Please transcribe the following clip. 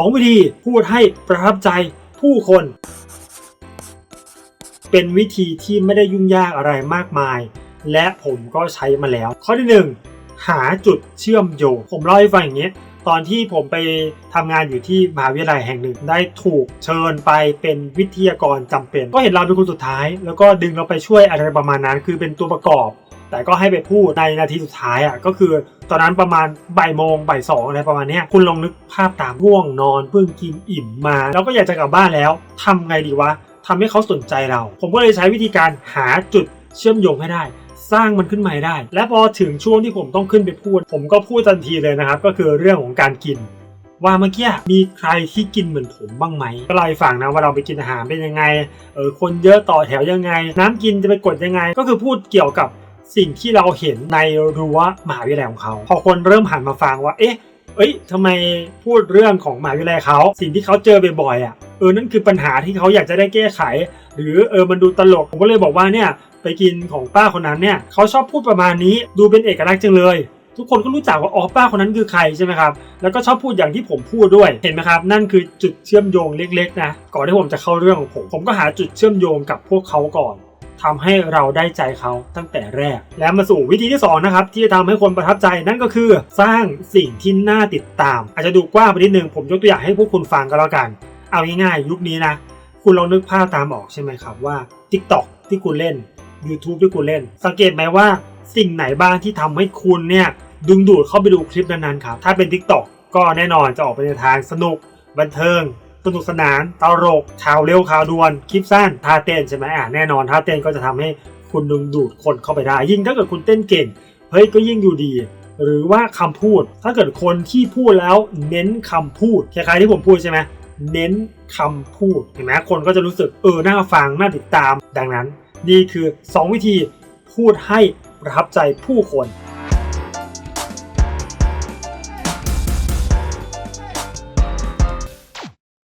2 วิธีพูดให้ประทับใจผู้คน เป็นวิธีที่ไม่ได้ยุ่งยากอะไรมากมาย และผมก็ใช้มาแล้ว ข้อที่ 1 หาจุดเชื่อมโยง ผมเล่าให้ฟังอย่างนี้ตอนที่ผมไปทำงานอยู่ที่มหาวิทยาลัยแห่งหนึ่งได้ถูกเชิญไปเป็นวิทยากรจำเป็น ก็เห็นเราเป็นคนสุดท้าย แล้วก็ดึงเราไปช่วยอะไรประมาณนั้น คือเป็นตัวประกอบ แต่ก็ให้ไปพูดในนาทีสุดท้ายอะก็คือ ตอนนั้นประมาณบ่ายโมงบ่ายสองอะไรประมาณนี้คุณลองนึกภาพตามง่วงนอนเพิ่งกินอิ่มมา แล้วก็อยากจะกลับบ้านแล้วทำไงดีวะทำให้เขาสนใจเรา ผมก็เลยใช้วิธีการหาจุดเชื่อมโยงให้ได้ สร้างมันขึ้นมาได้ และพอถึงช่วงที่ผมต้องขึ้นไปพูด ผมก็พูดทันทีเลยนะครับ ก็คือเรื่องของการกิน ว่าเมื่อกี้มีใครที่กินเหมือนผมบ้างไหมก็เล่าให้ฟังนะว่าเราไปกินอาหารเป็นยังไงเออคนเยอะต่อแถวยังไง น้ำกินจะไปกดยังไง ก็คือพูดเกี่ยวกับ สิ่งที่เราเห็นในรั้วมหาวิทยาลัยของเขา พอคนเริ่มหันมาฟังว่า เอ๊ะ เอ้ยทำไมพูดเรื่องของมหาวิทยาลัยเขา สิ่งที่เขาเจอบ่อยๆอะ เออ นั่นคือปัญหาที่เขาอยากจะได้แก้ไข หรือเออ มันดูตลก ผมก็เลยบอกว่าเนี่ย ไปกินของป้าคนนั้นเนี่ย เขาชอบพูดประมาณนี้ ดูเป็นเอกลักษณ์จังเลย ทุกคนก็รู้จักว่าอ๋อป้าคนนั้นคือใครใช่ไหมครับ แล้วก็ชอบพูดอย่างที่ผมพูดด้วย เห็นไหมครับ นั่นคือจุดเชื่อมโยงเล็ก ๆ นะ ก่อนที่ผมจะเข้าเรื่องของผม ผมก็หาจุดเชื่อมโยงกับพวกเขาก่อน ทำให้เราได้ใจเขาตั้งแต่แรก และมาสู่วิธีที่สองนะครับที่จะทำให้คนประทับใจนั่นก็คือ สร้างสิ่งที่น่าติดตาม อาจจะดูกว้างไปนิดนึงผมยกตัวอย่างให้พวกคุณฟังก็แล้วกัน เอาง่ายๆยุคนี้นะคุณลองนึกภาพตามออกใช่ไหมครับว่า TikTok ที่คุณเล่น YouTube ที่คุณเล่น สังเกตไหมว่าสิ่งไหนบ้างที่ทำให้คุณเนี่ยดึงดูดเข้าไปดูคลิปนั้นๆครับถ้าเป็น TikTok ก็แน่นอนจะออกไปในทางสนุกบันเทิง สนุกสนานตลกข่าวเร็วข่าวด่วนคลิปสั้นท่าเต้นใช่ไหมอะแน่นอนท่าเต้นก็จะทำให้คุณดึงดูดคนเข้าไปได้ ยิ่งถ้าเกิดคุณเต้นเก่งเฮ้ยก็ยิ่งดูดี หรือว่าคำพูด ถ้าเกิดคนที่พูดแล้วเน้นคำพูดคล้ายๆที่ผมพูดใช่ไหมเน้นคำพูดเห็นไหมคนก็จะรู้สึกเออน่าฟังน่าติดตาม ดังนั้น นี่คือ 2 วิธีพูดให้ประทับใจผู้คน